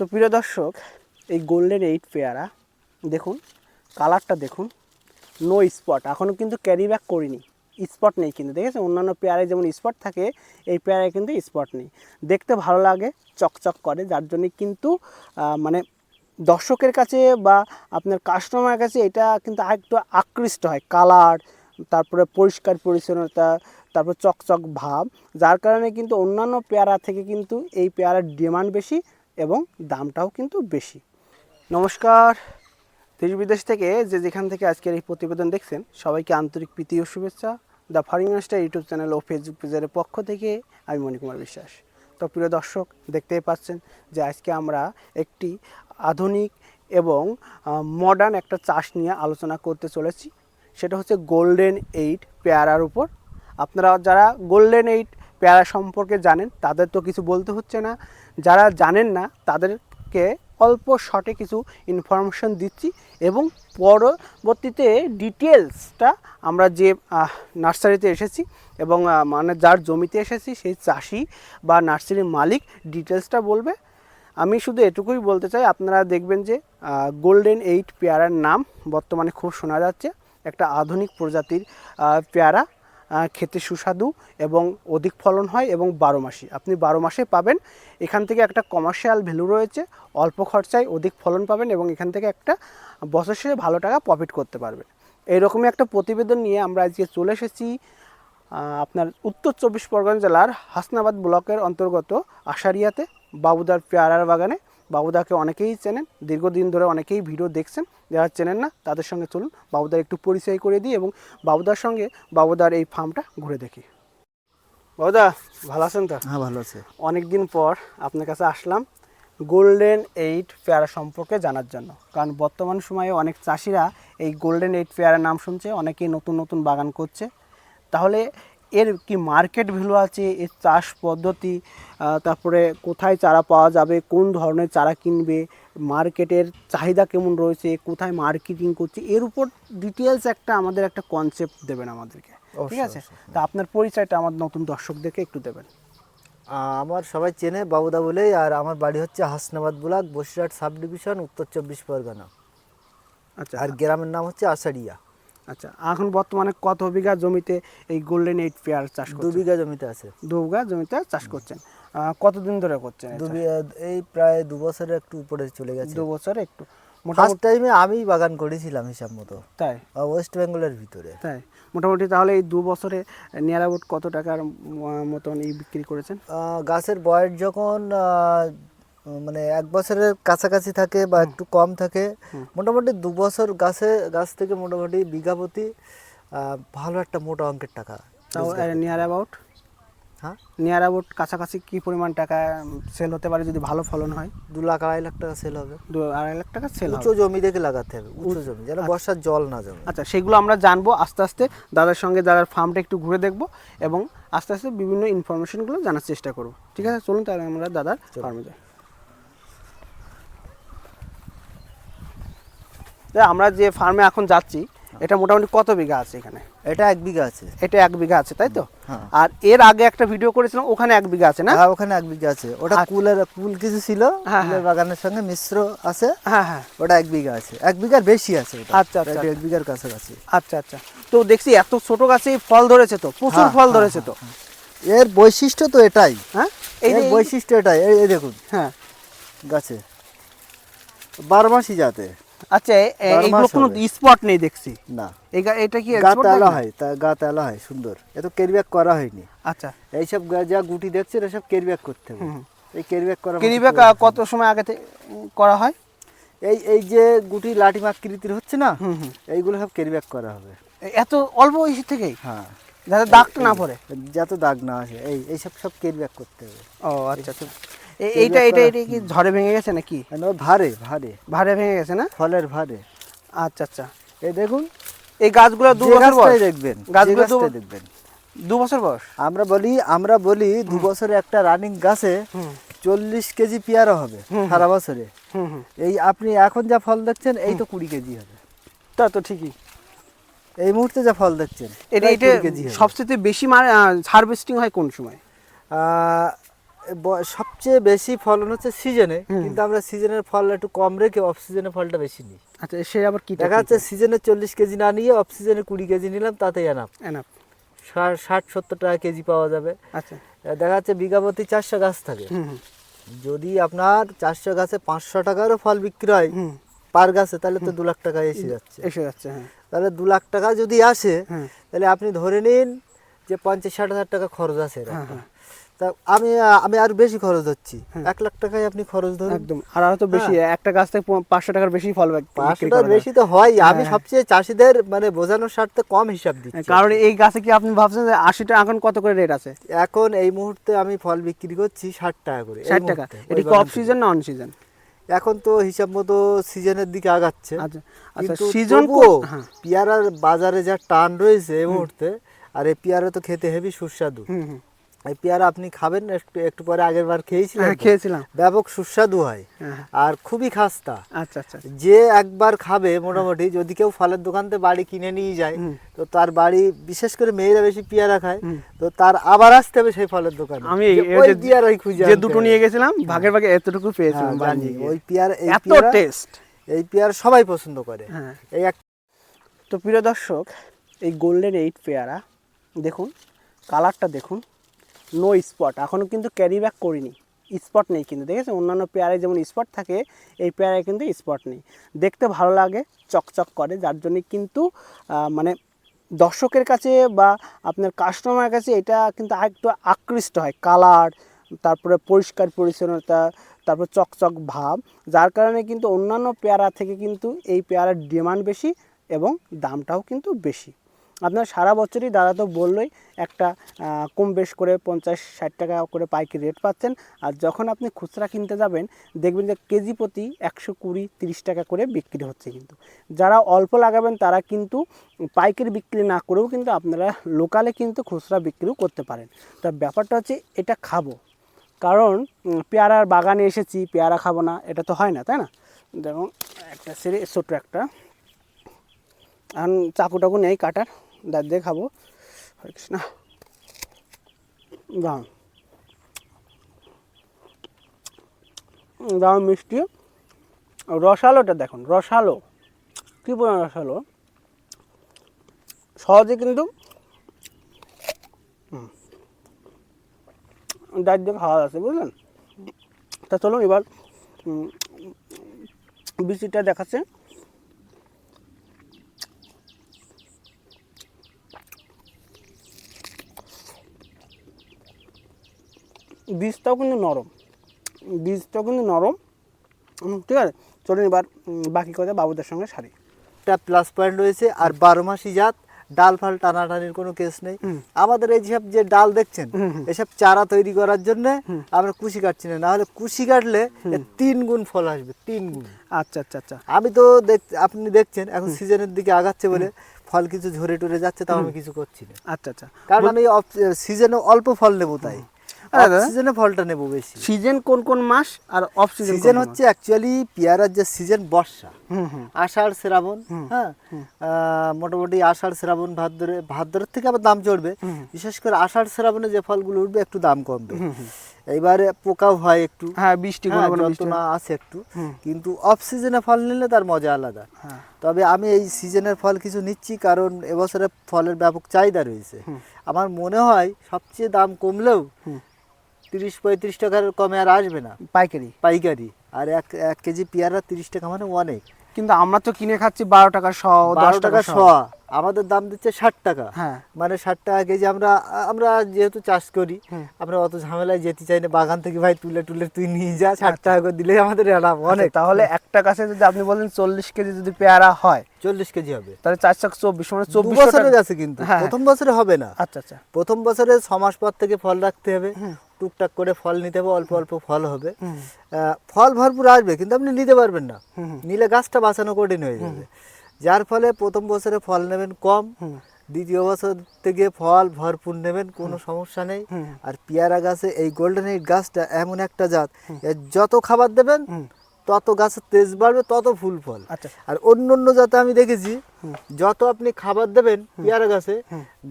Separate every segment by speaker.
Speaker 1: তো প্রিয় দর্শক, এই গোল্ডেন এইট পেয়ারা দেখুন কালারটা দেখুন নো স্পট এখনও কিন্তু ক্যারি ব্যাক করিনি স্পট নেই কিন্তু দেখেছেন অন্যান্য পেয়ারায় যেমন স্পট থাকে, এই পেয়ারায় কিন্তু স্পট নেই। দেখতে ভালো লাগে, চকচক করে, যার জন্য কিন্তু মানে দর্শকের কাছে বা আপনার কাস্টমারের কাছে এটা কিন্তু আরেকটু আকৃষ্ট হয় কালার তারপরে পরিষ্কার পরিচ্ছন্নতা, তারপর চকচক ভাব, যার কারণে কিন্তু অন্যান্য পেয়ারা থেকে কিন্তু এই পেয়ারার ডিমান্ড বেশি এবং দামটাও কিন্তু বেশি। নমস্কার। দেশ বিদেশ থেকে যে যেখান থেকে আজকের এই প্রতিবেদন দেখছেন, সবাইকে আন্তরিক প্রীতি ও শুভেচ্ছা। The farming master YouTube channel O Facebook পেজের পক্ষ থেকে আমি মণিকুমার বিশ্বাস। তো প্রিয় দর্শক, দেখতেই পাচ্ছেন যে আজকে আমরা একটি আধুনিক এবং মডার্ন একটা চাষ নিয়ে আলোচনা করতে চলেছি। সেটা হচ্ছে গোল্ডেন এইট পেয়ারার উপর। আপনারা যারা গোল্ডেন এইট পেয়ারা সম্পর্কে জানেন, তাদের তো কিছু বলতে হচ্ছে না। যারা জানেন না, তাদেরকে অল্প শর্টে কিছু ইনফরমেশন দিচ্ছি এবং পরবর্তীতে ডিটেলসটা আমরা যে নার্সারিতে এসেছি এবং মানে যার জমিতে এসেছি, সেই চাষি বা নার্সারির মালিক ডিটেলসটা বলবে। আমি শুধু এটুকুই বলতে চাই, আপনারা দেখবেন যে গোল্ডেন এইট পেয়ারার নাম বর্তমানে খুব শোনা যাচ্ছে। একটা আধুনিক প্রজাতির পেয়ারা। খেতে সুস্বাদু এবং অধিক ফলন হয় এবং বারো মাসি। আপনি বারো মাসে পাবেন। এখান থেকে একটা কমার্শিয়াল ভ্যালু রয়েছে। অল্প খরচায় অধিক ফলন পাবেন এবং এখান থেকে একটা বছর শেষে ভালো টাকা প্রফিট করতে পারবেন। এইরকমই একটা প্রতিবেদন নিয়ে আমরা আজকে চলে এসেছি। আপনার উত্তর চব্বিশ পরগনা জেলার হাসনাবাদ ব্লকের অন্তর্গত আশারিয়াতে, বাবুদার পেয়ারার বাগানে। বাবুদাকে অনেকেই চেনেন দীর্ঘদিন ধরে অনেকেই ভিডিও দেখছেন যারা চেনেন না তাদের সঙ্গে চলুন বাবুদার একটু পরিচয় করে দিই এবং বাবুদার সঙ্গে বাবুদার এই ফার্মটা ঘুরে দেখি। বাবুদা ভালো আছেন তো?
Speaker 2: হ্যাঁ ভালো আছে।
Speaker 1: অনেক দিন পর আপনার কাছে আসলাম গোল্ডেন এইট পেয়ারা সম্পর্কে জানার জন্য। কারণ বর্তমান সময়ে অনেক চাষিরা এই গোল্ডেন এইট পেয়ারার নাম শুনছে অনেকেই নতুন নতুন বাগান করছে। তাহলে এর কি মার্কেট ভ্যালু আছে এর চাষ পদ্ধতি তারপরে কোথায় চারা পাওয়া যাবে কোন ধরনের চারা কিনবে মার্কেটের চাহিদা কেমন রয়েছে কোথায় মার্কেটিং করছে এর উপর ডিটেলস একটা আমাদের একটা কনসেপ্ট দেবেন আমাদেরকে ঠিক আছে? তা আপনার পরিচয়টা আমার নতুন দর্শকদেরকে একটু দেবেন।
Speaker 2: আমার সবাই চেনে বাবুদা বলেই আর আমার বাড়ি হচ্ছে Hasnabad block Basirhat sub division উত্তর চব্বিশ পরগনা।
Speaker 1: আচ্ছা।
Speaker 2: আর গ্রামের নাম হচ্ছে আষাঢ়িয়া।
Speaker 1: আচ্ছা এখন বর্তমানে কত বিঘা জমিতে এই গোল্ডেন এইট পেয়ার চাষ
Speaker 2: দু বিঘা জমিতে আছে।
Speaker 1: দু বিঘা জমিতে চাষ করছেন। কতদিন ধরে করছেন
Speaker 2: এই প্রায় দু বছরের একটু উপরে চলে গেছে।
Speaker 1: দু বছর একটু।
Speaker 2: ফার্স্ট
Speaker 1: মোটামুটি
Speaker 2: টাইমে আমি বাগান করেছিলাম হিসাব মতো।
Speaker 1: তাই?
Speaker 2: ওয়েস্ট বেঙ্গলের ভিতরে।
Speaker 1: তাই? মোটামুটি তাহলে এই দু বছরে নিয়ার কত টাকার মতন এই বিক্রি করেছেন?
Speaker 2: গাছের বয়স যখন মানে এক বছরের কাছাকাছি থাকে বা একটু কম থাকে। মোটামুটি দু বছর গাছে গাছ থেকে মোটামুটি বিঘা প্রতি ভালো একটা মোটা অঙ্কের টাকা।
Speaker 1: তাও নিয়ার অ্যাবাউট
Speaker 2: হ্যাঁ?
Speaker 1: নিয়ার অ্যাবাউট কাছাকাছি কি পরিমাণ টাকা সেল হতে পারে যদি ভালো ফলন হয়?
Speaker 2: দু লাখ আড়াই লাখ টাকা সেল হবে।
Speaker 1: দু আড়াই লাখ টাকা সেল
Speaker 2: উঁচু জমি দেখে লাগাতে হবে উঁচু জমি যেন বর্ষার জল না জমে।
Speaker 1: আচ্ছা সেগুলো আমরা জানব আস্তে আস্তে। দাদার সঙ্গে দাদার ফার্মটা একটু ঘুরে দেখব এবং আস্তে আস্তে বিভিন্ন ইনফরমেশনগুলো জানার চেষ্টা করব। ঠিক আছে? চলুন তাহলে আমরা দাদার ফার্মে যাই। আমরা যে ফার্মে এখন যাচ্ছি এটা মোটামুটি কত বিঘা আছে এখানে?
Speaker 2: এটা এক বিঘা আছে।
Speaker 1: এটা এক বিঘা আছে তাই তো?
Speaker 2: হ্যাঁ।
Speaker 1: আর এর আগে একটা ভিডিও করেছিলাম ওখানে এক বিঘা আছে না?
Speaker 2: হ্যাঁ ওখানে এক বিঘা আছে। ওটা কুলের কুল কিছু ছিল
Speaker 1: হ্যাঁ,
Speaker 2: কুলের বাগানের সঙ্গে মিশ্র আছে।
Speaker 1: হ্যাঁ হ্যাঁ।
Speaker 2: ওটা এক বিঘা আছে। এক বিঘার বেশি আছে
Speaker 1: আচ্ছা, আচ্ছা,
Speaker 2: প্রায় দেড় বিঘার কাছাকাছি।
Speaker 1: আচ্ছা আচ্ছা। তো দেখছি এত ছোট গাছে ফল ধরেছে তো প্রচুর
Speaker 2: হ্যাঁ,
Speaker 1: ফল
Speaker 2: হ্যাঁ,
Speaker 1: ধরেছে তো।
Speaker 2: এর বৈশিষ্ট্য তো এটাই।
Speaker 1: হ্যাঁ? এই
Speaker 2: বৈশিষ্ট্য এটাই। এই এই দেখুন।
Speaker 1: হ্যাঁ।
Speaker 2: গাছে। বারো মাসই যাতে
Speaker 1: আচ্ছা এইগুলো কোনো স্পট নেই দেখছি।
Speaker 2: না।
Speaker 1: এটা কি
Speaker 2: গা তেলা হয় তা গা তেলা হয় সুন্দর। এত কেরিব্যাক করা হয়নি।
Speaker 1: আচ্ছা।
Speaker 2: এইসব যা গুটি দেখছেন এসব কেরিব্যাক করতে হবে। এই কেরিব্যাক করা
Speaker 1: কেরিব্যাক কত সময় আগে করা হয়?
Speaker 2: এই এই যে গুটি লাটিম আকৃতির হচ্ছে না এইগুলো সব কেরিব্যাক করা হবে।
Speaker 1: এত অল্প বয়সী থেকেই?
Speaker 2: হ্যাঁ।
Speaker 1: যাতে দাগটা না পড়ে?
Speaker 2: যাতে দাগ না আসে এই এইসব সব কেরিব্যাক করতে হবে।
Speaker 1: ও আচ্ছা আচ্ছা। এইটা এটা এটা কি ঝড়ে ভেঙে গেছে নাকি?
Speaker 2: ভারে ভারে।
Speaker 1: ভারে ভেঙে গেছে না?
Speaker 2: ফলের ভারে।
Speaker 1: আচ্ছা আচ্ছা।
Speaker 2: এই দেখুন
Speaker 1: এই গাছগুলো দু বছর বয়স?
Speaker 2: দেখবেন
Speaker 1: গাছগুলো
Speaker 2: দেখবেন।
Speaker 1: দু বছর বয়স?
Speaker 2: আমরা বলি আমরা বলি দু বছরে একটা রানিং গাছে চল্লিশ কেজি পেয়ারা হবে সারা বছরে। এই আপনি এখন যা ফল দেখছেন এই তো কুড়ি কেজি হবে।
Speaker 1: তা তো ঠিকই।
Speaker 2: এই মুহূর্তে যা ফল দেখছেন
Speaker 1: এটা এটা
Speaker 2: 20 কেজি
Speaker 1: সবচেয়ে বেশি হারভেস্টিং হয় কোন সময়?
Speaker 2: সবচেয়ে বেশি ফলন হচ্ছে সিজনে কিন্তু আমরা সিজনের ফল একটু কম রেখে অফ সিজনে ফলটা বেশি নিই।
Speaker 1: আচ্ছা সে আবার কি
Speaker 2: দেখা যাচ্ছে সিজনে চল্লিশ কেজি না নিয়ে অফ সিজনে কুড়ি কেজি নিলাম তাতেই এনাফ
Speaker 1: এনাফ
Speaker 2: ষাট সত্তর টাকা কেজি পাওয়া যাবে।
Speaker 1: আচ্ছা।
Speaker 2: দেখা যাচ্ছে বিঘা প্রতি চারশো গাছ থাকে। যদি আপনার চারশো গাছে পাঁচশো টাকারও ফল বিক্রি হয় পার গাছে তাহলে তো দু লাখ টাকা এসে যাচ্ছে।
Speaker 1: এসে যাচ্ছে হ্যাঁ।
Speaker 2: তাহলে দু লাখ টাকা যদি আসে তাহলে আপনি ধরে নিন যে পঞ্চাশ ষাট হাজার টাকা খরচ আছে তা আমি আমি আর বেশি খরচ হচ্ছি এক লাখ টাকায় আপনি খরচ ধরুন।
Speaker 1: একদম। আর হয়তো বেশি একটা গাছ থেকে পাঁচশো টাকার বেশি ফল
Speaker 2: পাঁচশো টাকার বেশি তো হয়। আমি
Speaker 1: হ্যাঁ।
Speaker 2: সবচেয়ে চাষিদের মানে বোঝানোর স্বার্থে কম হিসাব দিচ্ছি
Speaker 1: কারণ এই গাছে কি আপনি ভাবছেন যে আশি টাকা এখন কত করে রেট আছে?
Speaker 2: এখন এই মুহূর্তে আমি ফল বিক্রি করছি ষাট টাকা করে।
Speaker 1: ষাট টাকা। এটা কি অফ সিজন না অন সিজন
Speaker 2: এখন তো হিসাব মতো সিজনের দিকে আগাচ্ছে।
Speaker 1: আচ্ছা। আচ্ছা সিজন
Speaker 2: তবুও
Speaker 1: হ্যাঁ।
Speaker 2: পেয়ারার বাজারে যা টান রয়েছে এই মুহূর্তে আর এই পেয়ারা তো খেতে হেভি সুস্বাদু। এই পেয়ারা আপনি খাবেন একটু একটু পরে আগের বার খেয়েছিলেন
Speaker 1: হ্যাঁ খেয়েছিলাম।
Speaker 2: ব্যাপক সুস্বাদু হয়।
Speaker 1: হ্যাঁ হ্যাঁ।
Speaker 2: আর খুবই খাস্তা।
Speaker 1: আচ্ছা আচ্ছা
Speaker 2: যে একবার খাবে মোটামুটি যদি কেউ ফলের দোকান থেকে বাড়ি কিনে নিয়ে যায় তো তার বাড়ি বিশেষ করে মেয়েরা বেশি পেয়ারা খায় তো তার আবার আসতে হবে সেই ফলের দোকানে।
Speaker 1: আমি
Speaker 2: ওই পেয়ারাই খুঁজে
Speaker 1: যে দুটো নিয়ে গেছিলাম ভাগের ভাগে এতটুকু পেয়েছিলাম।
Speaker 2: ওই পেয়ারা এই
Speaker 1: এত টেস্ট
Speaker 2: এই পেয়ারা সবাই পছন্দ করে।
Speaker 1: হ্যাঁ।
Speaker 2: এই এক
Speaker 1: তো প্রিয় দর্শক এই গোল্ডেন এইট পেয়ারা দেখুন কালারটা দেখুন। নো স্পট এখনও কিন্তু ক্যারি ব্যাক করিনি। স্পট নেই কিন্তু দেখেছেন অন্যান্য পেয়ারায় যেমন স্পট থাকে, এই পেয়ারায় কিন্তু স্পট নেই। দেখতে ভালো লাগে, চকচক করে, যার জন্য কিন্তু মানে দর্শকের কাছে বা আপনার কাস্টমারের কাছে এটা কিন্তু আরেকটু আকৃষ্ট হয়। কালার তারপরে পরিষ্কার পরিচ্ছন্নতা, তারপর চকচক ভাব, যার কারণে কিন্তু অন্যান্য পেয়ারা থেকে কিন্তু এই পেয়ারার ডিমান্ড বেশি এবং দামটাও কিন্তু বেশি। আপনার সারা বছরই দাদা তো বললোই একটা কম বেশ করে পঞ্চাশ, ষাট টাকা করে পাইকারি রেট পাচ্ছেন। আর যখন আপনি খুচরা কিনতে যাবেন, দেখবেন যে কেজি প্রতি একশো কুড়ি, তিরিশ টাকা করে বিক্রি হচ্ছে কিন্তু। যারা অল্প লাগাবেন, তারা কিন্তু পাইকারি বিক্রি না করেও কিন্তু আপনারা লোকালে কিন্তু খুচরা বিক্রিও করতে পারেন। তা ব্যাপারটা হচ্ছে, এটা খাব। কারণ পেয়ারার বাগানে এসেছি, পেয়ারা খাব না, এটা তো হয় না, তাই না? দেখুন, একটা সেরে ছোটো একটা। এখন চাকু টাকু নেই কাটার। দাঁত দিয়ে খাব। হরে কৃষ্ণ। দাম দাম মিষ্টি। রসালোটা দেখুন, রসালো। কী বলেন রসালো? সহজে কিন্তু দাঁত দিয়ে খাওয়া আছে বুঝলেন? তা চলুন এবার বিচিটা দেখাচ্ছে। বীজটাও কিন্তু নরম। বীজটাও কিন্তু নরম। ঠিক আছে? চলুন এবার বাকি কথা বাবুদের সঙ্গে সারি।
Speaker 2: একটা প্লাস পয়েন্ট রয়েছে আর বারো মাসি জাত ডাল ফাল টানাটানির কোনো কেস নেই। আমাদের এই সব যে ডাল দেখছেন এসব চারা তৈরি করার জন্য আমরা কুশি কাটছি না নাহলে কুশি কাটলে তিন গুণ ফল আসবে তিন গুণ।
Speaker 1: আচ্ছা আচ্ছা আচ্ছা।
Speaker 2: আমি তো দেখ আপনি দেখছেন এখন সিজনের দিকে আগাচ্ছে বলে ফল কিছু ঝরে টরে যাচ্ছে তাও আমি কিছু করছি না।
Speaker 1: আচ্ছা আচ্ছা।
Speaker 2: কারণ আমি সিজনে অল্প ফল নেব তাই। সিজনে ফলটা নেব বেশি।
Speaker 1: সিজন কোন কোন মাস আর অফ সিজন
Speaker 2: সিজন হচ্ছে অ্যাকচুয়ালি পেয়ারার যে সিজন বর্ষা। আষাঢ় শ্রাবণ হ্যাঁ? মোটামুটি আষাঢ় শ্রাবণ ভাদ্রে ভাদ্রের থেকে আবার দাম চড়বে। বিশেষ করে আষাঢ় শ্রাবণে যে ফলগুলো উঠবে একটু দাম কমবে। এইবারে পোকাও হয় একটু।
Speaker 1: হ্যাঁ বৃষ্টি কোনো
Speaker 2: হ্যাঁ, যন্ত্রণা আছে একটু। কিন্তু অফ সিজনে ফল নিলে তার মজা আলাদা।
Speaker 1: হ্যাঁ।
Speaker 2: তবে আমি এই সিজনের ফল কিছু নিচ্ছি কারণ এবছরে ফলের ব্যাপক চাহিদা রয়েছে। আমার মনে হয় সবচেয়ে দাম কমলেও তিরিশ পঁয়ত্রিশ টাকার কমে আর আসবে না।
Speaker 1: পাইকারি?
Speaker 2: পাইকারি। আর এক এক কেজি পেয়ারা তিরিশ টাকা মানে অনেক।
Speaker 1: কিন্তু আমরা তো কিনে খাচ্ছি বারো টাকা শ দশ
Speaker 2: বারো
Speaker 1: টাকা শ।
Speaker 2: আমাদের দাম দিচ্ছে ষাট টাকা।
Speaker 1: হ্যাঁ।
Speaker 2: মানে ষাট টাকা কেজি আমরা আমরা যেহেতু চাষ করি আমরা অত ঝামেলায় যেতে চাই না। বাগান থেকে ভাই তুলে তুলে তুই নিয়ে যা ষাট টাকা করে দিলে আমাদের এলাম অনেক
Speaker 1: অনেক। তাহলে একটা গাছে যদি আপনি বলেন চল্লিশ কেজি যদি পেয়ারা হয়
Speaker 2: চল্লিশ কেজি হবে।
Speaker 1: তাহলে চারশো চব্বিশ মানে চব্বিশ
Speaker 2: বছরের আছে কিন্তু।
Speaker 1: হ্যাঁ।
Speaker 2: প্রথম বছরে হবে না।
Speaker 1: আচ্ছা আচ্ছা।
Speaker 2: প্রথম বছরে ছ মাস পর থেকে ফল রাখতে হবে। টুকটাক করে ফল নিতে হবে অল্প অল্প ফল হবে। ফল ভরপুর আসবে কিন্তু আপনি নিতে পারবেন না। নিলে গাছটা বাঁচানো কঠিন হয়ে যাবে। যার ফলে প্রথম বছরে ফল নেবেন কম দ্বিতীয় বছর থেকে ফল ভরপুর নেবেন কোনো সমস্যা নেই। আর পেয়ারা গাছে এই গোল্ডেন এইট গাছটা এমন একটা জাত যত খাবার দেবেন তত গাছের তেজ বাড়বে তত ফুল ফল।
Speaker 1: আচ্ছা।
Speaker 2: আর অন্য অন্য জাতে আমি দেখেছি যত আপনি খাবার দেবেন পেয়ারা গাছে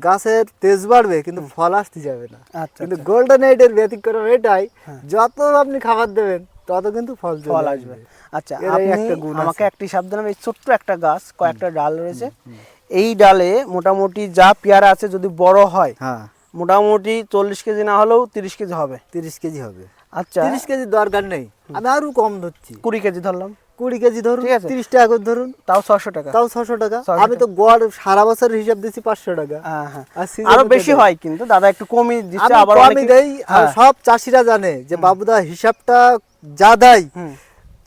Speaker 2: গাছের তেজ বাড়বে কিন্তু ফল আসতে যাবে না।
Speaker 1: আচ্ছা
Speaker 2: কিন্তু গোল্ডেন এইডের ব্যতিক্রম এটাই যত আপনি খাবার দেবেন তত কিন্তু ফল
Speaker 1: ফল আসবে। আচ্ছা আপনি আমাকে একটি শব্দ নাম ছোট্ট একটা গাছ কয়েকটা ডাল রয়েছে। এই ডালে মোটামুটি যা পেয়ারা আছে যদি বড় হয়
Speaker 2: হ্যাঁ।
Speaker 1: মোটামুটি চল্লিশ কেজি না হলেও তিরিশ কেজি হবে।
Speaker 2: তিরিশ কেজি হবে।
Speaker 1: আচ্ছা।
Speaker 2: তিরিশ কেজি দরকার নেই। আমি আরও কম ধরছি।
Speaker 1: কুড়ি কেজি ধরলাম।
Speaker 2: কুড়ি কেজি ধরুন
Speaker 1: ঠিক আছে।
Speaker 2: তিরিশ টাকা করে ধরুন।
Speaker 1: তাও ছশো টাকা।
Speaker 2: তাও ছশো টাকা। আমি তো গড় সারা বছর হিসাব দিচ্ছি পাঁচশো টাকা।
Speaker 1: হ্যাঁ, হ্যাঁ।
Speaker 2: আর
Speaker 1: বেশি হয় কিন্তু দাদা একটু কমই দিচ্ছে আবার অনেকে-
Speaker 2: দেই
Speaker 1: হ্যাঁ,
Speaker 2: সব চাষিরা জানে যে বাবুদা হিসাবটা যা দেয়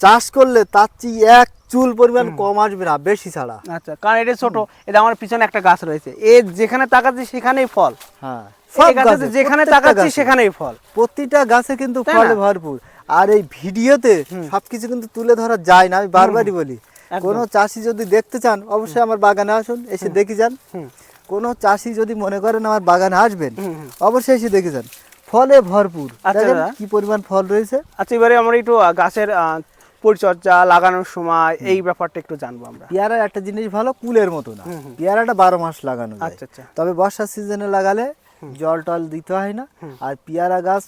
Speaker 2: চাষ করলে তার চেয়ে এক চুল পরিমাণ কম আসবে না বেশি ছাড়া।
Speaker 1: আচ্ছা কারণ এটা ছোট এটা আমার পিছনে একটা গাছ রয়েছে। এ যেখানে তাকাচ্ছি সেখানেই ফল।
Speaker 2: হ্যাঁ।
Speaker 1: যেখানে তাকাচ্ছি সেখানেই ফল।
Speaker 2: প্রতিটা গাছে কিন্তু ফলে ভরপুর। আর এই ভিডিওতে সবকিছু কিন্তু তুলে ধরা যায় না আমি বারবারই বলি। কোনো চাষি যদি দেখতে চান অবশ্যই আমার বাগানে আসুন এসে দেখে যান। কোনো চাষি যদি মনে করেন আমার বাগানে আসবেন। অবশ্যই এসে দেখে যান। ফলে ভরপুর।
Speaker 1: আচ্ছা
Speaker 2: কি পরিমাণ ফল রয়েছে।
Speaker 1: আচ্ছা এবারে আমরা একটু গাছের পরিচর্যা লাগানোর সময় এই ব্যাপারটা একটু জানব আমরা।
Speaker 2: পেয়ারার একটা জিনিস ভালো কুলের মতো না। পেয়ারাটা বারো মাস লাগানো
Speaker 1: আচ্ছা আচ্ছা।
Speaker 2: তবে বর্ষার সিজনে লাগালে জল টল দিতে হয় না। আর পেয়ারা গাছ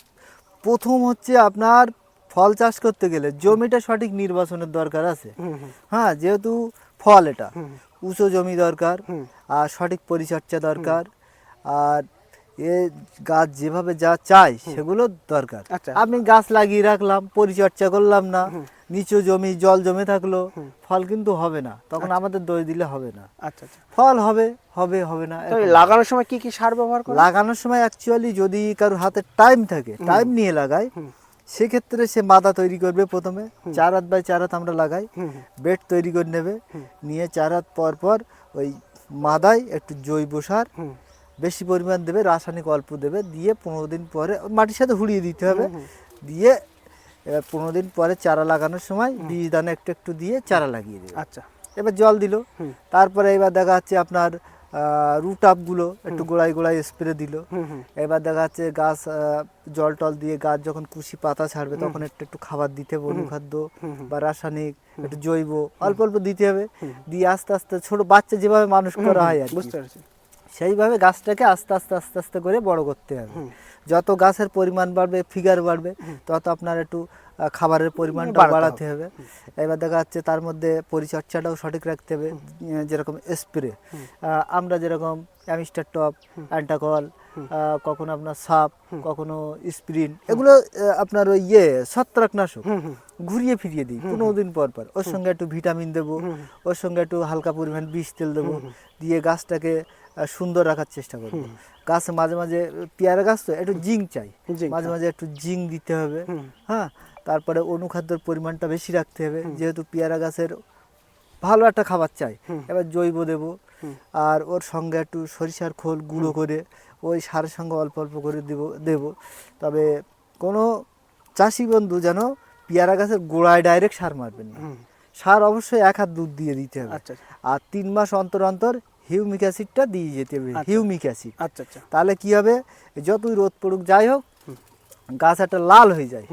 Speaker 2: প্রথম হচ্ছে আপনার ফল চাষ করতে গেলে জমিটা সঠিক নির্বাচনের দরকার আছে। হ্যাঁ যেহেতু ফল এটা। উঁচু জমি দরকার আর সঠিক পরিচর্যা দরকার আর এ গাছ যেভাবে যা চাই সেগুলো দরকার।
Speaker 1: আচ্ছা।
Speaker 2: আমি গাছ লাগিয়ে রাখলাম পরিচর্যা করলাম না নিচু জমি জল জমে থাকল ফল কিন্তু হবে না। তখন আমাদের দই দিলে হবে না।
Speaker 1: আচ্ছা আচ্ছা।
Speaker 2: ফল হবে হবে হবে না।
Speaker 1: লাগানোর সময় কি কি সার ব্যবহার করে
Speaker 2: লাগানোর সময় অ্যাকচুয়ালি যদি কারোর হাতে টাইম থাকে টাইম নিয়ে লাগায় সেক্ষেত্রে সে মাদা তৈরি করবে প্রথমে। চার হাত বাই চার হাত আমরা লাগাই। বেড তৈরি করে নেবে। নিয়ে চার হাত পর পর ওই মাদায় একটু জৈব সার বেশি পরিমাণ দেবে রাসায়নিক অল্প দেবে দিয়ে পনেরো দিন পরে মাটির সাথে হুড়িয়ে দিতে হবে। দিয়ে এবার পনেরো দিন পরে চারা লাগানোর সময় বীজ দানা একটু একটু দিয়ে চারা লাগিয়ে দেবে।
Speaker 1: আচ্ছা।
Speaker 2: এবার জল দিল। তারপরে এবার দেখা যাচ্ছে আপনার রুট আপগুলো একটু গোড়ায় গোড়ায় স্প্রে দিল। এবার দেখা যাচ্ছে গাছ জল টল দিয়ে গাছ যখন কুশি পাতা ছাড়বে তখন একটু একটু খাবার দিতে হবে অনুখাদ্য বা রাসায়নিক একটু জৈব অল্প অল্প দিতে হবে। দিয়ে আস্তে আস্তে ছোট বাচ্চা যেভাবে মানুষ করা হয় আর।
Speaker 1: বুঝতে পারছি।
Speaker 2: সেইভাবে গাছটাকে আস্তে আস্তে আস্তে আস্তে করে বড় করতে হবে। যত গাছের পরিমাণ বাড়বে ফিগার বাড়বে তত আপনার একটু খাবারের পরিমাণটা
Speaker 1: বাড়াতে
Speaker 2: হবে। এবার দেখা যাচ্ছে তার মধ্যে পরিচর্যাটাও সঠিক রাখতে হবে যেরকম স্প্রে আমরা যেরকম অ্যামিস্টার টপ অ্যান্টাকল কখনো আপনার সাপ কখনো স্প্রিন এগুলো আপনার ওই ইয়ে ছত্রাকনাশক ঘুরিয়ে ফিরিয়ে দিই পনেরো দিন পর পর। ওর সঙ্গে একটু ভিটামিন দেবো ওর সঙ্গে একটু হালকা পরিমাণ বিষ তেল দেবো দিয়ে গাছটাকে সুন্দর রাখার চেষ্টা করব। গাছ মাঝে মাঝে পেয়ারা গাছ তো একটু জিঙ্ক চাই। মাঝে মাঝে একটু জিং দিতে হবে। হ্যাঁ তারপরে অনুখাদ্যর পরিমাণটা বেশি রাখতে হবে। যেহেতু পেয়ারা গাছের ভালো একটা খাবার চাই এবার জৈব দেব। আর ওর সঙ্গে একটু সরিষার খোল গুঁড়ো করে ওই সারের সঙ্গে অল্প অল্প করে দেব দেব। তবে কোনো চাষি বন্ধু যেন পেয়ারা গাছের গোড়ায় ডাইরেক্ট সার মারবেন না। সার অবশ্যই এক হাত দুধ দিয়ে দিতে হবে।
Speaker 1: আচ্ছা আচ্ছা।
Speaker 2: আর তিন মাস অন্তর অন্তর হিউমিক অ্যাসিডটা দিয়ে যেতে হবে
Speaker 1: আচ্ছা।
Speaker 2: Humic acid.
Speaker 1: আচ্ছা আচ্ছা।
Speaker 2: তাহলে কি হবে? যতই রোদ পড়ুক যাই হোক গাছ একটা লাল হয়ে যায়।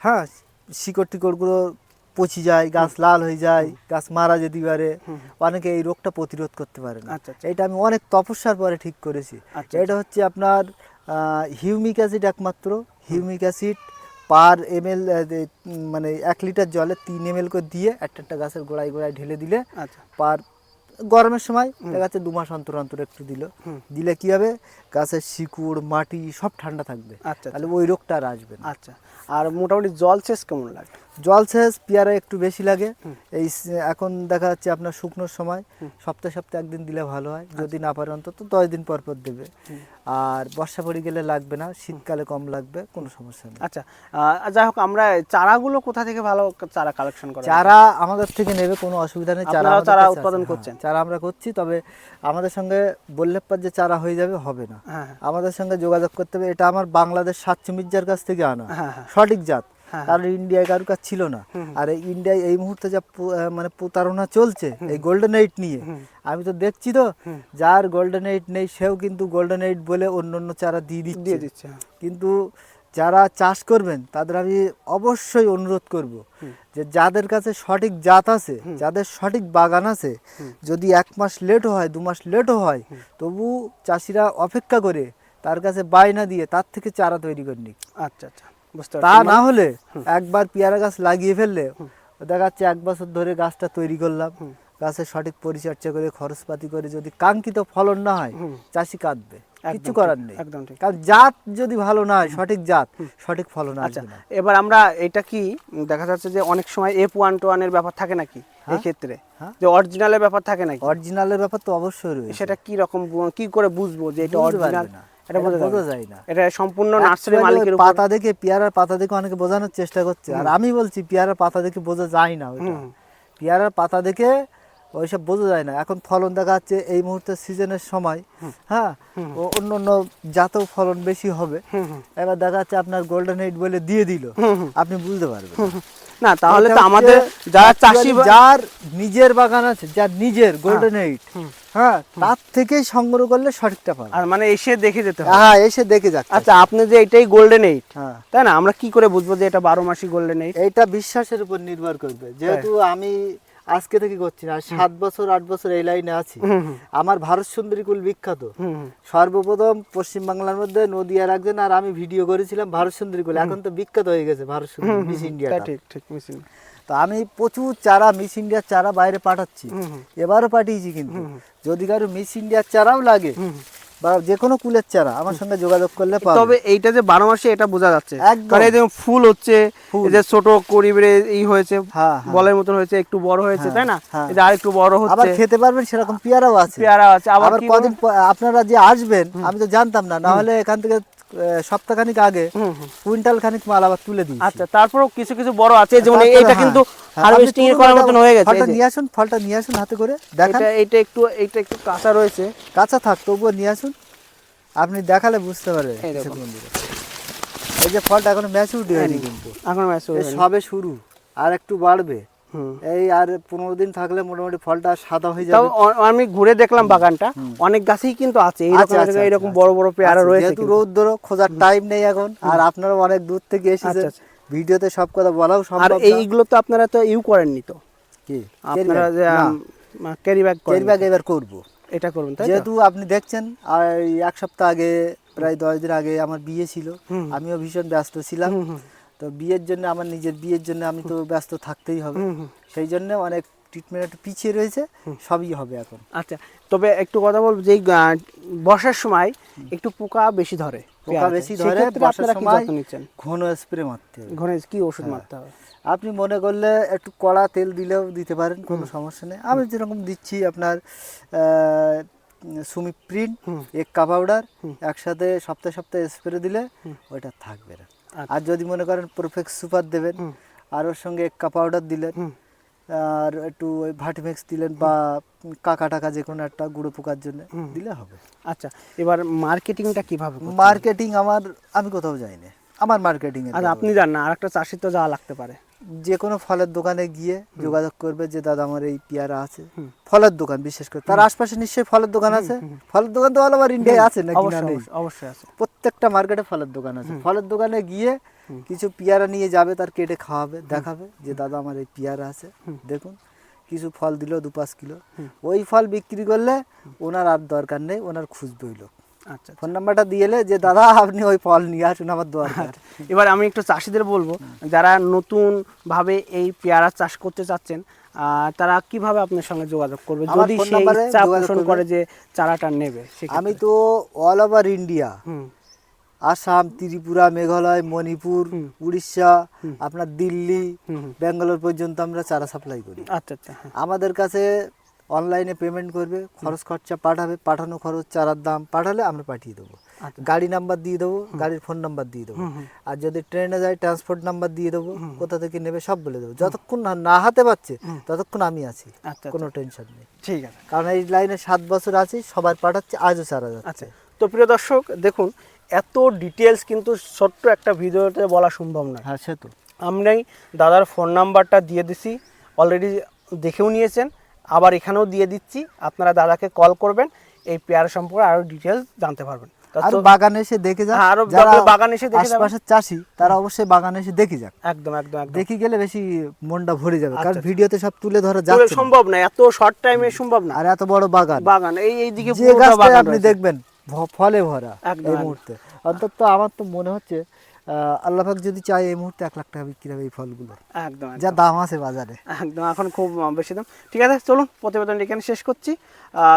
Speaker 2: হ্যাঁ শিকড় টিকড়গুলো পচে যায় গাছ লাল হয়ে যায় গাছ মারা যেতে পারে। অনেকে এই রোগটা প্রতিরোধ করতে পারে না।
Speaker 1: আচ্ছা, আচ্ছা।
Speaker 2: এটা আমি অনেক তপস্যার পরে ঠিক করেছি। এটা হচ্ছে আপনার হিউমিক অ্যাসিড একমাত্র। Humic acid per M L মানে এক লিটার জলে তিন এম এল করে দিয়ে একটা একটা গাছের গোড়ায় গোড়ায় ঢেলে দিলে পার গরমের সময় গাছে দু মাস অন্তর অন্তর একটু দিল। দিলে কি হবে? গাছের শিকড় মাটি সব ঠান্ডা থাকবে।
Speaker 1: আচ্ছা
Speaker 2: তাহলে ওই রোগটা আর আসবে না।
Speaker 1: আচ্ছা। আর মোটামুটি জল সেচ কেমন লাগে?
Speaker 2: জল সেচ পেয়ারা একটু বেশি লাগে। এই এখন দেখা যাচ্ছে আপনার শুকনোর সময় সপ্তাহে সপ্তাহে একদিন দিলে ভালো হয়। যদি না পারে অন্তত দশ দিন পর পর দেবে। আর বর্ষা পড়ে গেলে লাগবে না শীতকালে কম লাগবে কোনো সমস্যা নেই
Speaker 1: আচ্ছা যাই হোক আমরা চারাগুলো কোথা থেকে ভালো চারা কালেকশন করা?
Speaker 2: চারা আমাদের থেকে নেবে কোনো অসুবিধা নেই চারা
Speaker 1: চারা উৎপাদন
Speaker 2: হ্যাঁ,
Speaker 1: করছেন?
Speaker 2: চারা আমরা করছি তবে আমাদের সঙ্গে বললে পর যে চারা হয়ে যাবে হবে না
Speaker 1: হ্যাঁ হ্যাঁ
Speaker 2: আমাদের সঙ্গে যোগাযোগ করতে হবে এটা আমার বাংলাদেশ সাতচু মির্জার কাছ থেকে আনা। সঠিক জাত। কারণ ইন্ডিয়ায় কারোর কাছে ছিল না। আর এই ইন্ডিয়ায় এই মুহূর্তে যা মানে প্রতারণা চলছে এই গোল্ডেন এইট নিয়ে। আমি তো দেখছি তো যার গোল্ডেন এইট নেই সেও কিন্তু গোল্ডেন এইট বলে অন্য অন্য চারা দিয়ে
Speaker 1: দিয়ে
Speaker 2: দিচ্ছে
Speaker 1: হ্যাঁ।
Speaker 2: কিন্তু যারা চাষ করবেন তাদের আমি অবশ্যই অনুরোধ করব যে যাদের কাছে সঠিক জাত আছে যাদের সঠিক বাগান আছে যদি এক মাস লেটও হয় দু মাস লেটও হয় তবু চাষিরা অপেক্ষা করে তার কাছে বায়না দিয়ে তার থেকে চারা তৈরি করে নিক।
Speaker 1: আচ্ছা আচ্ছা।
Speaker 2: তা না হলে একবার পেয়ারা গাছ লাগিয়ে ফেললে দেখা যাচ্ছে এক বছর ধরে গাছটা তৈরি করলাম। গাছের সঠিক পরিচর্যা করে খরচপাতি করে যদি কাঙ্ক্ষিত ফলন না হয় চাষি কাঁদবে। কিছু করার নেই।
Speaker 1: একদম ঠিক।
Speaker 2: কারণ জাত যদি ভালো না হয় সঠিক জাত সঠিক ফলন
Speaker 1: আচ্ছা এবার আমরা এটা কি দেখা যাচ্ছে যে অনেক সময় এফ ওয়ান টু ওয়ানের ব্যাপার থাকে নাকি এই ক্ষেত্রে
Speaker 2: হ্যাঁ।
Speaker 1: যে অরিজিনালের ব্যাপার থাকে নাকি?
Speaker 2: অরিজিনালের ব্যাপার তো অবশ্যই রয়েছে।
Speaker 1: সেটা কি রকম কি করে বুঝব যে এটা অরিজিনাল। এটা বোঝা যায়
Speaker 2: না।
Speaker 1: এটা সম্পূর্ণ নার্সারি মালিকের
Speaker 2: পাতা দেখে পেয়ারার পাতা দেখে অনেকে বোঝানোর চেষ্টা করছে। আর আমি বলছি পেয়ারার পাতা দেখে বোঝা যায় না ওইটা। পেয়ারার পাতা দেখে ওইসব বোঝা যায় না। এখন ফলন দেখা যাচ্ছে এই মুহূর্তে সিজনের সময় হ্যাঁ? ও অন্য অন্য জাতেও ফলন বেশি হবে। এবার দেখা যাচ্ছে আপনার গোল্ডেন হেড বলে দিয়ে দিল। আপনি বুঝতে পারবেন।
Speaker 1: না তাহলে তো আমাদের যারা চাষি
Speaker 2: যার নিজের বাগান আছে যার নিজের গোল্ডেন এইট হ্যাঁ তার থেকেই সংগ্রহ করলে সঠিকটা পাবে।
Speaker 1: আর মানে এসে দেখে যেতে হবে।
Speaker 2: হ্যাঁ এসে দেখে যাচ্ছে
Speaker 1: আচ্ছা আপনি যে এটাই গোল্ডেন এইট
Speaker 2: হ্যাঁ।
Speaker 1: তাই না? আমরা কি করে বুঝব যে এটা বারো মাসি গোল্ডেন এইট
Speaker 2: এইটা বিশ্বাসের উপর নির্ভর করবে। যেহেতু আমি আজকে থেকে করছি না সাত বছর আট বছর এই লাইনে আছি। আমার ভারত সুন্দরী কুল বিখ্যাত। সর্বপ্রথম পশ্চিম বাংলার মধ্যে নদিয়ার একজন আর আমি ভিডিও করেছিলাম ভারত সুন্দরী কুল। এখন তো বিখ্যাত হয়ে গেছে ভারত সুন্দরী মিস ইন্ডিয়া
Speaker 1: ঠিক ঠিক মিসিং
Speaker 2: তো আমি প্রচুর চারা মিস ইন্ডিয়ার চারা বাইরে পাঠাচ্ছি। এবারও পাঠিয়েছি কিন্তু। যদি কারও মিস ইন্ডিয়ার চারাও লাগে বা যে কোনো কুলের চারা আমার সঙ্গে যোগাযোগ করলে পাবে।
Speaker 1: তবে এইটা যে বারো মাসে এটা বোঝা যাচ্ছে। কারণ এই ফুল হচ্ছে যে ছোট করিবে এই হয়েছে
Speaker 2: হ্যাঁ, হ্যাঁ।
Speaker 1: বলের মতন হয়েছে একটু বড় হয়েছে
Speaker 2: হ্যাঁ,
Speaker 1: তাই না। এই যে আরেকটু বড়
Speaker 2: আবার খেতে পারবেন সেরকম পেয়ারাও আছে।
Speaker 1: পেয়ারা আছে। আবার
Speaker 2: কদিন আপনারা যে আসবেন আমি তো জানতাম না না হলে এখান থেকে সপ্তাহখানিক আগে। কুইন্টাল খানিক মাল আবার তুলে দিই
Speaker 1: আচ্ছা তারপরেও কিছু কিছু বড় আছে যেমন
Speaker 2: তারপরে
Speaker 1: এটা
Speaker 2: হ্যাঁ,
Speaker 1: কিন্তু
Speaker 2: হ্যাঁ,
Speaker 1: হারভেস্টিং এর করার মতন হয়ে গেছে
Speaker 2: ফলটা নিয়ে আসুন ফলটা নিয়ে আসুন হাতে করে দেখান।
Speaker 1: এটা এটা একটু এটা একটু কাঁচা রয়েছে।
Speaker 2: কাঁচা থাক তবুও নিয়ে আসুন। আপনি দেখালে বুঝতে পারবেন
Speaker 1: এই
Speaker 2: যে ফলটা এখনও ম্যাচুরিটি হয়নি কিন্তু।
Speaker 1: এখন ম্যাচ
Speaker 2: এই সবে শুরু আর একটু বাড়বে। এই আর পনেরো দিন থাকলে মোটামুটি ফলটা সাদা হয়ে যাবে।
Speaker 1: আমি ঘুরে দেখলাম বাগানটা। অনেক গাছেই কিন্তু আছে। এরকম বড় বড় পেয়ারা
Speaker 2: আচ্ছা,
Speaker 1: রয়েছে
Speaker 2: যেহেতু। রোদ খোঁজার টাইম নেই এখন আর আপনারা অনেক দূর থেকে
Speaker 1: আচ্ছা, আচ্ছা।
Speaker 2: ভিডিওতে সব কথা বলাও
Speaker 1: আর এইগুলো তো আপনারা তো ইউ করেননি তো?
Speaker 2: কি?
Speaker 1: আপনারা যে ক্যারি ব্যাগ
Speaker 2: ক্যারি ব্যাগ এবার করব।
Speaker 1: এটা করবেন তাই
Speaker 2: যেহেতু আপনি দেখছেন আর এক সপ্তাহ আগে প্রায় দশ দিন আগে আমার বিয়ে ছিল। আমিও ভীষণ ব্যস্ত ছিলাম। তো বিয়ের জন্য আমার নিজের বিয়ের জন্য আমি তো ব্যস্ত থাকতেই হবে। সেই জন্য অনেক ট্রিটমেন্ট একটু পিছিয়ে রয়েছে সবই হবে এখন।
Speaker 1: আচ্ছা তবে একটু কথা বলব যে বর্ষার সময় একটু পোকা বেশি ধরে
Speaker 2: পোকা বেশি ধরে বর্ষার সময় ঘন স্প্রে মারতে হবে।
Speaker 1: ঘরে কি ওষুধ
Speaker 2: হ্যাঁ।
Speaker 1: মারতে হবে?
Speaker 2: আপনি মনে করলে একটু কড়া তেল দিলেও দিতে পারেন কোনো সমস্যা নেই। আমি যেরকম দিচ্ছি আপনার সুমি প্রিন্ট এক্কা পাউডার একসাথে সপ্তাহে সপ্তাহে স্প্রে দিলে ওইটা থাকবে না। আর যদি মনে করেন পারফেক্ট সুপার দেবেন আর ওর সঙ্গে কাপ পাউডার দিলেন আর একটু ওই ভাটিমেক্স দিলেন বা কাকা টাকা যে কোনো একটা গুঁড়ো পোকার জন্য দিলে হবে।
Speaker 1: আচ্ছা এবার মার্কেটিংটা কীভাবে
Speaker 2: মার্কেটিং আমার আমি কোথাও যাই না আমার মার্কেটিং
Speaker 1: আচ্ছা আপনি জান না আর একটা চাষির তো যাওয়া লাগতে পারে।
Speaker 2: যে কোনো ফলের দোকানে গিয়ে যোগাযোগ করবে যে দাদা আমার এই পেয়ারা আছে। ফলের দোকান বিশেষ করে। তার আশপাশে নিশ্চয়ই ফলের দোকান আছে। ফলের দোকান তো অল ওভার ইন্ডিয়ায় আছে নাকি না
Speaker 1: অবশ্যই
Speaker 2: নেই?
Speaker 1: অবশ্যই, অবশ্যই আছে।
Speaker 2: প্রত্যেকটা মার্কেটে ফলের দোকান আছে। ফলের দোকানে গিয়ে কিছু পেয়ারা নিয়ে যাবে তার কেটে খাওয়াবে দেখাবে যে দাদা আমার এই পেয়ারা আছে। দেখুন কিছু ফল দিল দু পাঁচ কিলো ওই ফল বিক্রি করলে ওনার আর দরকার নেই ওনার খুঁজবে ওই লোক।
Speaker 1: আচ্ছা
Speaker 2: ফোন নাম্বারটা দিয়ে যে দাদা আপনি ওই ফল নিয়ে আসুন আমার দরকার
Speaker 1: এবার আমি একটু চাষিদের বলব যারা নতুন ভাবে এই পেয়ারা চাষ করতে চাচ্ছেন তারা কীভাবে আপনার সঙ্গে যোগাযোগ করবে? যদি সে ইচ্ছা পোষণ করে যে চারাটা নেবে
Speaker 2: আমি তো all over India Assam Tripura Meghalaya Manipur Orissa আপনার দিল্লি। ব্যাঙ্গালোর পর্যন্ত আমরা চারা সাপ্লাই করি।
Speaker 1: আচ্ছা আচ্ছা হ্যাঁ।
Speaker 2: আমাদের কাছে অনলাইনে পেমেন্ট করবে খরচ খরচা পাঠাবে পাঠানো খরচ চারার দাম পাঠালে আমরা পাঠিয়ে দেবো।
Speaker 1: আচ্ছা।
Speaker 2: গাড়ি নাম্বার দিয়ে দেবো গাড়ির ফোন নাম্বার দিয়ে দেবো। আর যদি ট্রেনে যায় ট্রান্সপোর্ট নাম্বার দিয়ে দেবো কোথা থেকে নেবে সব বলে দেবো। যতক্ষণ না না হাতে পাচ্ছে ততক্ষণ আমি আছি
Speaker 1: আচ্ছা
Speaker 2: কোনো টেনশন নেই।
Speaker 1: ঠিক আছে।
Speaker 2: কারণ এই লাইনে সাত বছর আছি সবার পাঠাচ্ছে আজও চারা যাচ্ছে।
Speaker 1: আচ্ছা তো প্রিয় দর্শক দেখুন এত ডিটেলস কিন্তু ছোট্ট একটা ভিডিওতে বলা সম্ভব নয়।
Speaker 2: হ্যাঁ সে তো।
Speaker 1: আমি দাদার ফোন নাম্বারটা দিয়ে দিছি অলরেডি দেখেও নিয়েছেন। আবার এখানেও দিয়ে দিচ্ছি। আপনারা দাদাকে কল করবেন এই পেয়ারা সম্পর্কে আরও ডিটেলস জানতে পারবেন।
Speaker 2: আর বাগানে এসে দেখে যান।
Speaker 1: আরও
Speaker 2: যারা
Speaker 1: বাগানে এসে দেখে যাবেন।
Speaker 2: চাষি তারা অবশ্যই বাগানে এসে দেখে যাক।
Speaker 1: একদম একদম
Speaker 2: দেখি গেলে বেশি মনটা ভরে যাবে কারণ
Speaker 1: আচ্ছা।
Speaker 2: ভিডিওতে সব তুলে ধরা যাচ্ছে।
Speaker 1: সম্ভব না এত শর্ট টাইমে সম্ভব না।
Speaker 2: আর এত বড় বাগান।
Speaker 1: বাগান এই এইদিকে
Speaker 2: যে
Speaker 1: পুরোটা
Speaker 2: গাছটাই
Speaker 1: বাগান
Speaker 2: আপনি দেখবেন ফলে ভরা
Speaker 1: একদম,
Speaker 2: এই মুহূর্তে। অন্তত আমার তো মনে হচ্ছে আল্লাহ পাক যদি চায় এই মুহূর্তে এক লাখ টাকা বিক্রি হবে এই ফলগুলো।
Speaker 1: একদম
Speaker 2: যা দাম আছে বাজারে।
Speaker 1: একদম এখন খুব বেশি দাম। ঠিক আছে চলুন প্রতিবেদন এখানে শেষ করছি।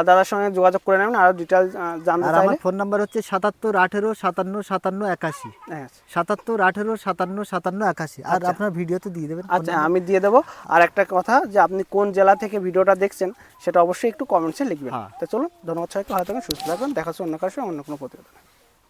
Speaker 1: দাদার সঙ্গে যোগাযোগ করে নেবেন আরও ডিটেলস জানতে
Speaker 2: আর আমার ফোন নাম্বার হচ্ছে সাতাত্তর আঠেরো সাতান্ন সাতান্ন একাশি।
Speaker 1: হ্যাঁ,
Speaker 2: সাতাত্তর আঠেরো সাতান্ন সাতান্ন একাশি। আর আপনার ভিডিওতে দিয়ে দেবেন
Speaker 1: আচ্ছা আমি দিয়ে দেবো। আর একটা কথা যে আপনি কোন জেলা থেকে ভিডিওটা দেখছেন সেটা অবশ্যই একটু কমেন্টসে লিখবেন।
Speaker 2: হ্যাঁ।
Speaker 1: তো চলুন ধন্যবাদ সবাইকে ভালো থাকবেন সুস্থ থাকবেন দেখা অন্য কারোর অন্য কোনো প্রতিবেদন।